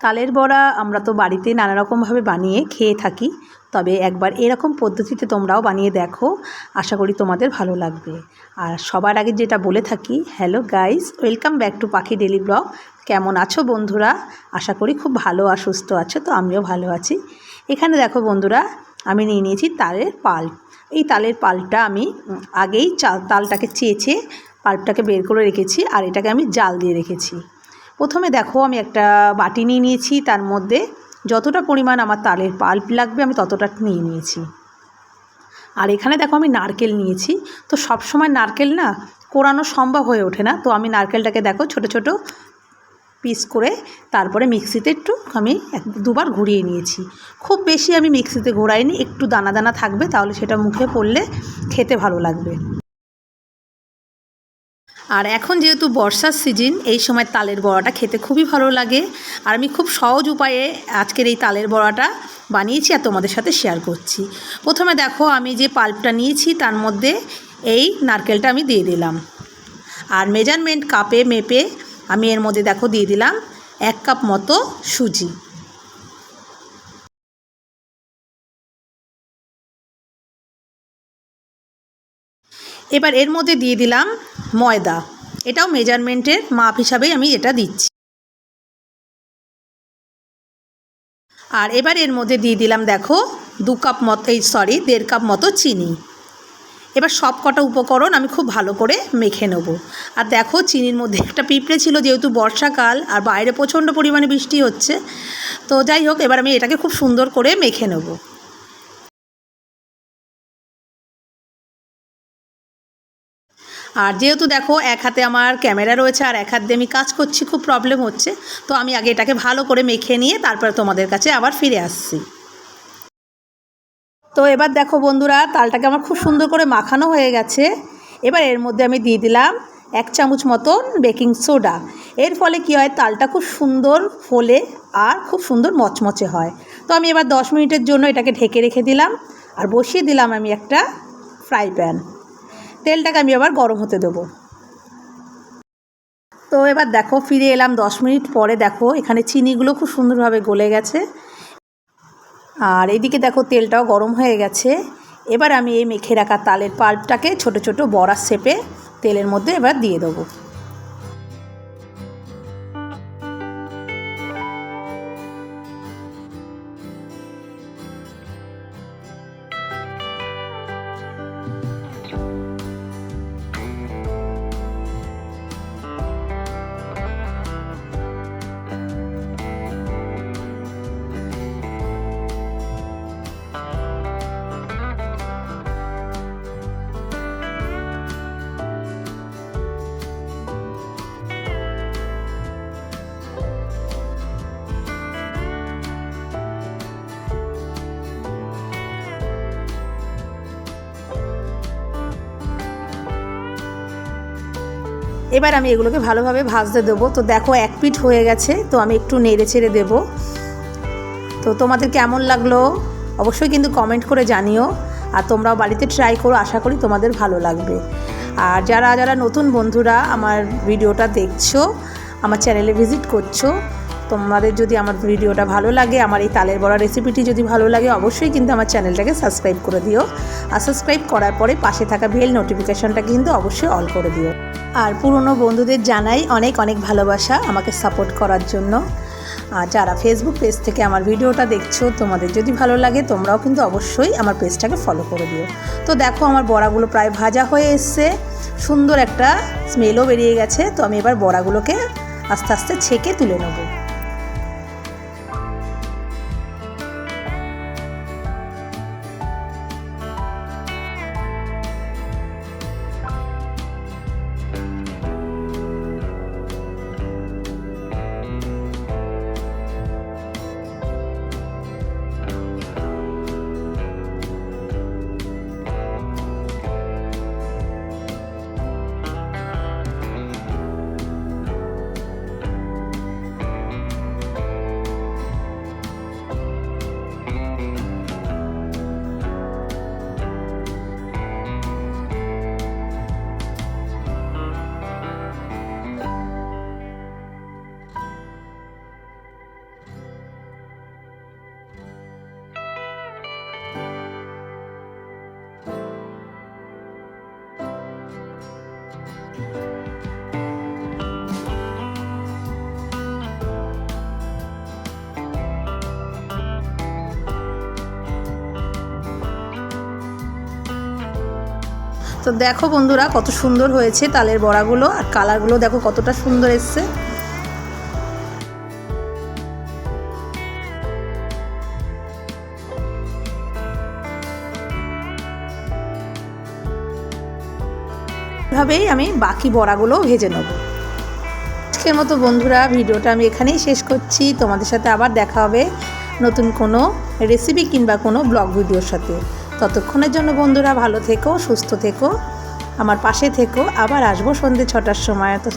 তালের বড়া আমরা তো বাড়িতে নানা রকমভাবে বানিয়ে খেয়ে থাকি, তবে একবার এরকম পদ্ধতিতে তোমরাও বানিয়ে দেখো। আশা করি তোমাদের ভালো লাগবে। আর সবার আগে যেটা বলে থাকি, hello guys, welcome back to Pakhi daily blog. কেমন আছো বন্ধুরা? আশা করি খুব ভালো আর সুস্থ আছো, তো আমিও ভালো আছি। এখানে দেখো বন্ধুরা, আমি নিয়ে নিয়েছি তালের পাল। এই তালের পালটা আমি আগেই চাল তালটাকে চেয়েছে পাল্পটাকে বের করে রেখেছি, আর এটাকে আমি জাল দিয়ে রেখেছি। প্রথমে দেখো আমি একটা বাটি নিয়ে নিয়েছি, তার মধ্যে যতটা পরিমাণ আমার তালের পাল্প লাগবে আমি ততটা নিয়ে নিয়েছি। আর এখানে দেখো আমি নারকেল নিয়েছি, তো সব সময় নারকেল না কোরানো সম্ভব হয়ে ওঠে না, তো আমি নারকেলটাকে দেখো ছোট ছোট পিস করে তারপরে মিক্সিতে একটু আমি এক দুবার ঘুরিয়ে নিয়েছি। খুব বেশি আমি মিক্সিতে ঘোরাইনি, একটু দানা দানা থাকবে তাহলে সেটা মুখে পড়লে খেতে ভালো লাগবে। আর এখন যেহেতু বর্ষার সিজন, এই সময় তালের বড়াটা খেতে খুবই ভালো লাগে। আর আমি খুব সহজ উপায়ে আজকের এই তালের বড়াটা বানিয়েছি আর তোমাদের সাথে শেয়ার করছি। প্রথমে দেখো, আমি যে পাল্পটা নিয়েছি, তার মধ্যে এই নারকেলটা আমি দিয়ে দিলাম। আর মেজারমেন্ট কাপে মেপে আমি এর মধ্যে দেখো দিয়ে দিলাম এক কাপ মতো সুজি। এবার এর মধ্যে দিয়ে দিলাম ময়দা। এটাও মেজারমেন্টের মাপ হিসাবেই আমি এটা দিচ্ছি। আর এবার এর মধ্যে দিয়ে দিলাম দেখো দু কাপ মতো এই সরি দেড় কাপ মতো চিনি। এবার সব কটা উপকরণ আমি খুব ভালো করে মেখে নেব। আর দেখো চিনির মধ্যে একটা পিঁপড়ে ছিল যেহেতু বর্ষাকাল আর বাইরে প্রচণ্ড পরিমাণে বৃষ্টি হচ্ছে। তো যাই হোক, এবার আমি এটাকে খুব সুন্দর করে মেখে নেব। আর যেহেতু দেখো এক হাতে আমার ক্যামেরা রয়েছে আর এক হাত দিয়ে আমি কাজ করছি, খুব প্রবলেম হচ্ছে। তো আমি আগে এটাকে ভালো করে মেখে নিয়ে তারপরে তোমাদের কাছে আবার ফিরে আসছি। তো এবার দেখো বন্ধুরা, তালটাকে আমার খুব সুন্দর করে মাখানো হয়ে গেছে। এবার এর মধ্যে আমি দিয়ে দিলাম এক চামচ মতন বেকিং সোডা। এর ফলে কি হয়, তালটা খুব সুন্দর ফোলে আর খুব সুন্দর মচমচে হয়। তো আমি এবার দশ মিনিটের জন্য এটাকে ঢেকে রেখে দিলাম। আর বসিয়ে দিলাম আমি একটা ফ্রাই প্যান। তেলটাকে আমি আবার গরম হতে দেবো। তো এবার দেখো, ফিরে এলাম দশ মিনিট পরে দেখো, এখানে চিনিগুলো খুব সুন্দরভাবে গলে গেছে। আর এদিকে দেখো, তেলটাও গরম হয়ে গেছে। এবার আমি এই মেখে রাখা তালের পাল্পটাকে ছোট ছোট বড়া শেপে তেলের মধ্যে এবার দিয়ে দেবো। এবার আমি এগুলোকে ভালোভাবে ভাজতে দেবো। তো দেখো, এক পিঠ হয়ে গেছে, তো আমি একটু নেড়ে ছেড়ে দেবো। তো তোমাদের কেমন লাগল অবশ্যই কিন্তু কমেন্ট করে জানিও, আর তোমরাও বাড়িতে ট্রাই করো, আশা করি তোমাদের ভালো লাগবে। আর যারা যারা নতুন বন্ধুরা আমার ভিডিওটা দেখছ, আমার চ্যানেলে ভিজিট করছ তোমাদের যদি আমার ভিডিওটা ভালো লাগে, আমার এই তালের বড়া রেসিপিটি যদি ভালো লাগে, অবশ্যই কিন্তু আমার চ্যানেলটাকে সাবস্ক্রাইব করে দিও। আর সাবস্ক্রাইব করার পরে পাশে থাকা বেল নোটিফিকেশনটা কিন্তু অবশ্যই অল করে দিও। আর পুরনো বন্ধুদের জানাই অনেক অনেক ভালোবাসা আমাকে সাপোর্ট করার জন্য। আর যারা ফেসবুক পেজ থেকে আমার ভিডিওটা দেখছ, তোমাদের যদি ভালো লাগে, তোমরাও কিন্তু অবশ্যই আমার পেজটাকে ফলো করে দিও। তো দেখো, আমার বড়াগুলো প্রায় ভাজা হয়ে এসছে। সুন্দর একটা স্মেলও বেরিয়ে গেছে। তো আমি এবার বড়াগুলোকে আস্তে আস্তে ছেঁকে তুলে নেব। তো দেখো বন্ধুরা, কত সুন্দর হয়েছে তালের বড়াগুলো আর কালারগুলো দেখো কতটা সুন্দর এসছে। এভাবেই আমি বাকি বড়াগুলোও ভেজে নেব। আজকের মতো বন্ধুরা, ভিডিওটা আমি এখানেই শেষ করছি। তোমাদের সাথে আবার দেখা হবে নতুন কোনো রেসিপি কিংবা কোনো ব্লগ ভিডিওর সাথে। ততক্ষণের জন্য বন্ধুরা ভালো থেকো, সুস্থ থেকো, আমার পাশে থেকো। আবার আসব সন্ধ্যে ছটার সময়। তো